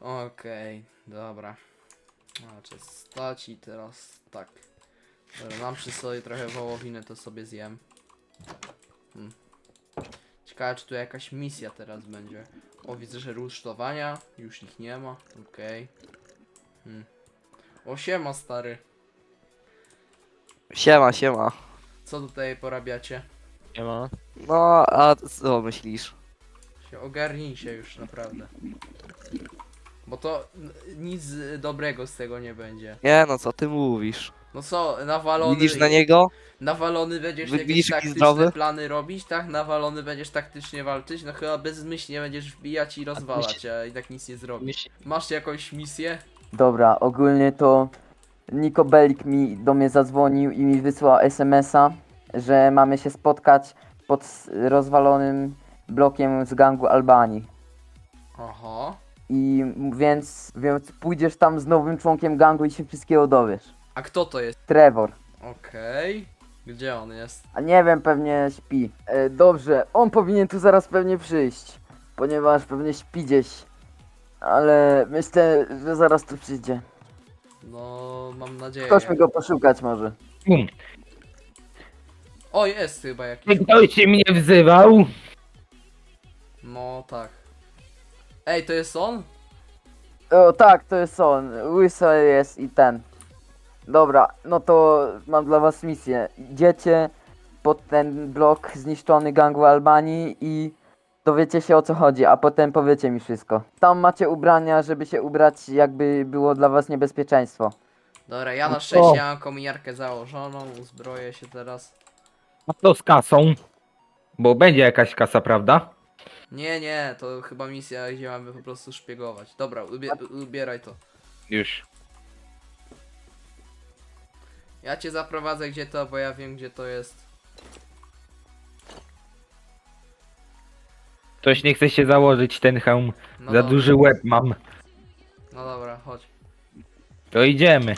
Okej, dobra. Znaczy stać i teraz tak. Dobra, mam przy sobie trochę wołowiny, to sobie zjem. Hmm. Ciekawe, czy tu jakaś misja teraz będzie. O, widzę, że rusztowania. Już ich nie ma. Okej. Hmm. O, siema, stary. Siema, siema. Co tutaj porabiacie? Nie ma. No, a co myślisz? Się ogarnij się już, naprawdę. Bo to nic dobrego z tego nie będzie. Nie no, co ty mówisz? No co, nawalony... Widzisz na niego? Nawalony będziesz Wy- jakieś widzisz, jaki taktyczne zdrowy? plany robić, tak? Nawalony będziesz taktycznie walczyć, no chyba bezmyślnie będziesz wbijać i rozwalać, a i tak nic nie zrobisz. Masz jakąś misję? Dobra, ogólnie to Niko Belik mi do mnie zadzwonił i mi wysłał SMS-a, że mamy się spotkać pod s- rozwalonym blokiem z gangu Albanii. Oho. I m- więc, więc pójdziesz tam z nowym członkiem gangu i się wszystkiego dowiesz. A kto to jest? Trevor. Okej. Gdzie on jest? A nie wiem, pewnie śpi. E, dobrze, on powinien tu zaraz pewnie przyjść, ponieważ pewnie śpi gdzieś. Ale myślę, że zaraz tu przyjdzie. No, mam nadzieję. Chodźmy go poszukać może. Bum. O, jest chyba jakiś. Ktoś się mnie wzywał. No, tak. Ej, to jest on? O tak, to jest on. Łysa jest i ten. Dobra, no to mam dla was misję. Idziecie pod ten blok zniszczony gangu Albanii i dowiecie się o co chodzi, a potem powiecie mi wszystko. Tam macie ubrania, żeby się ubrać jakby było dla was niebezpieczeństwo. Dobra, ja na No szczęście to- mam kominiarkę założoną, uzbroję się teraz. A to z kasą. Bo będzie jakaś kasa, prawda? Nie, nie, to chyba misja, gdzie mamy po prostu szpiegować. Dobra, ubie ubieraj to. Już. Ja cię zaprowadzę gdzie to, bo ja wiem gdzie to jest. Ktoś nie chce się założyć ten hełm. No Za dobra, duży łeb mam. No dobra, chodź. To idziemy.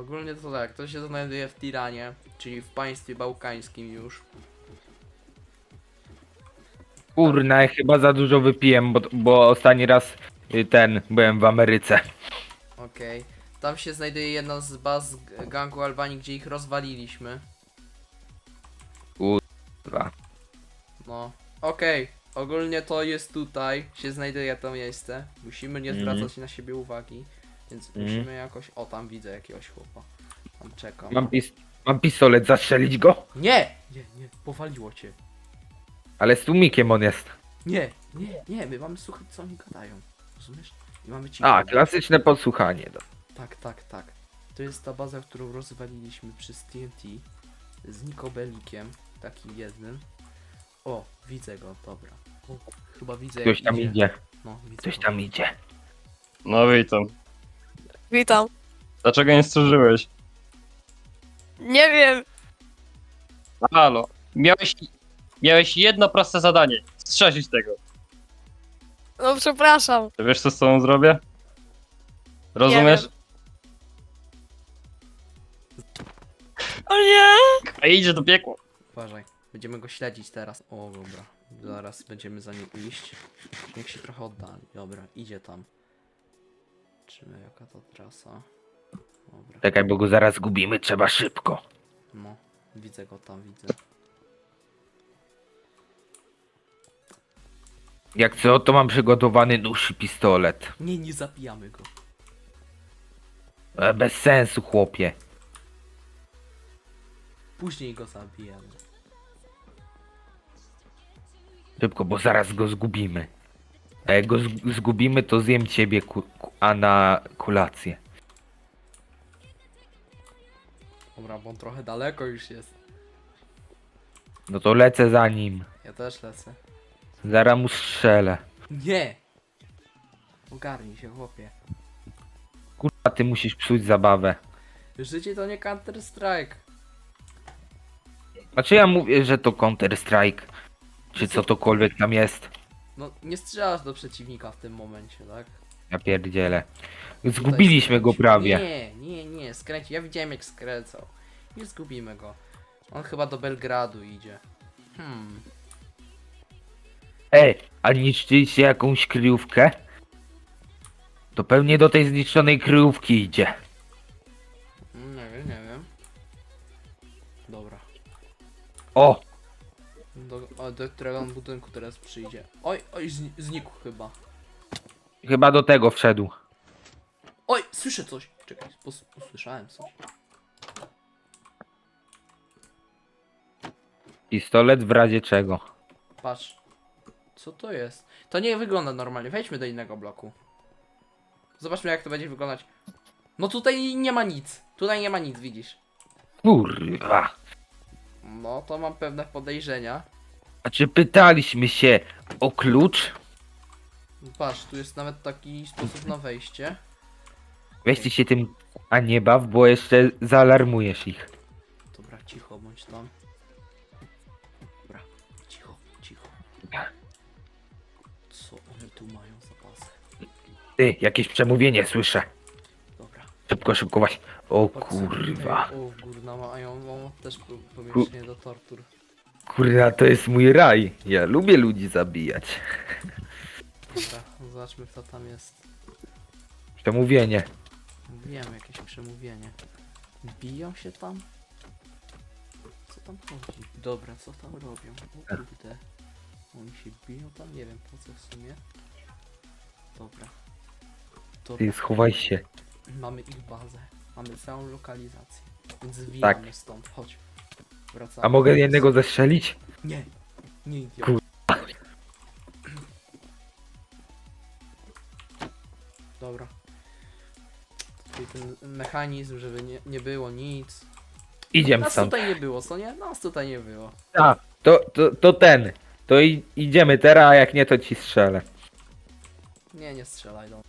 Ogólnie to tak, to się znajduje w Tiranie, czyli w państwie bałkańskim już. Kurna, ja chyba za dużo wypiłem, bo, bo ostatni raz y, ten byłem w Ameryce. Okej. Tam się znajduje jedna z baz g- gangu Albanii, gdzie ich rozwaliliśmy. Dwa. No. Okej. Ogólnie to jest tutaj, się znajduje to miejsce. Musimy nie Mhm. zwracać na siebie uwagi. Więc Mhm. musimy jakoś... O, tam widzę jakiegoś chłopa. Tam czekam. Mam, pis mam pistolet, zastrzelić go? Nie! Nie, nie, powaliło cię. Ale z tłumikiem on jest. Nie, nie, nie, my mamy słuchać co oni gadają. Rozumiesz? I mamy ci. A, klasyczne podsłuchanie. No. Tak, tak, tak. To jest ta baza, którą rozwaliliśmy przez TNT z Nikobelikiem, takim jednym. O, widzę go, dobra. O, chyba widzę Ktoś tam idzie. No, widzę Ktoś go. tam idzie. No witam. Witam. Dlaczego nie stworzyłeś? Nie wiem. Halo. Miałeś, miałeś jedno proste zadanie. Strzelić tego. No przepraszam. Czy wiesz co z tobą zrobię? Rozumiesz? wiem. O nie! A idzie do piekła. Uważaj, będziemy go śledzić teraz. O, dobra. Zaraz będziemy za nim iść. Niech się trochę oddali. Dobra, idzie tam. Czymy jaka to trasa. Dobra. Czekaj, bo go zaraz zgubimy, trzeba szybko. No, widzę go tam, widzę. Jak co, to mam przygotowany nóż i pistolet. Nie, nie zabijamy go. E, bez sensu, chłopie. Później go zabijemy. Szybko, bo zaraz go zgubimy. A jak go zg- zgubimy, to zjem ciebie, ku- ku- a na kolację. Dobra, bo on trochę daleko już jest. No to lecę za nim. Ja też lecę. Zaraz mu strzelę. Nie! Ogarnij się, chłopie. A ty musisz psuć zabawę. Życie to nie Counter Strike. Znaczy ja mówię, że to Counter Strike. Czy co tokolwiek tam jest. No, nie strzelasz do przeciwnika w tym momencie, tak? Ja pierdzielę. Zgubiliśmy go prawie. Nie, nie, nie, skręć. Ja widziałem jak skręcał. Nie zgubimy go. On chyba do Belgradu idzie. Hmm. Ej, A niszczyliście jakąś kryjówkę? To pewnie do tej zniszczonej kryjówki idzie. Mm, Nie wiem, nie wiem. Dobra. O! Do, o, do którego on budynku teraz przyjdzie? Oj, oj, zni- znikł chyba. Chyba do tego wszedł. Oj, słyszę coś. Czekaj, pos- usłyszałem coś. Pistolet w razie czego. Patrz. Co to jest? To nie wygląda normalnie. Wejdźmy do innego bloku. Zobaczmy jak to będzie wyglądać. No tutaj nie ma nic. Tutaj nie ma nic, widzisz. Kurwa. No to mam pewne podejrzenia. A czy pytaliśmy się o klucz? Patrz, tu jest nawet taki sposób na wejście. Weźcie się tym a nie baw, bo jeszcze zaalarmujesz ich. Dobra, cicho bądź tam. Dobra, cicho, cicho. Co oni tu mają zapasy? Ty, jakieś przemówienie słyszę. Dobra. Szybko, szybko właśnie. O Patrz, kurwa. O, górna mają mają też po- do tortur. Kurwa, to jest mój raj. Ja lubię ludzi zabijać. Dobra, zobaczmy kto tam jest. Przemówienie. Wiem, jakieś przemówienie. Biją się tam? Co tam chodzi? Dobra, co tam robią? O kurde. Oni się biją tam? Nie wiem po co w sumie. Dobra. Ty, schowaj się. mamy ich bazę. Mamy całą lokalizację. Więc zwijamy Tak. stąd. Chodź. Wracamy. A mogę jednego zestrzelić? Nie. Nie idiot. Kur- Dobra. Tutaj ten mechanizm, żeby nie, nie było nic. Idziemy Nas stąd. tutaj nie było, co nie? Nas tutaj nie było. A, to, to, to ten. To i, idziemy teraz, a jak nie, to ci strzelę. Nie, nie strzelaj do.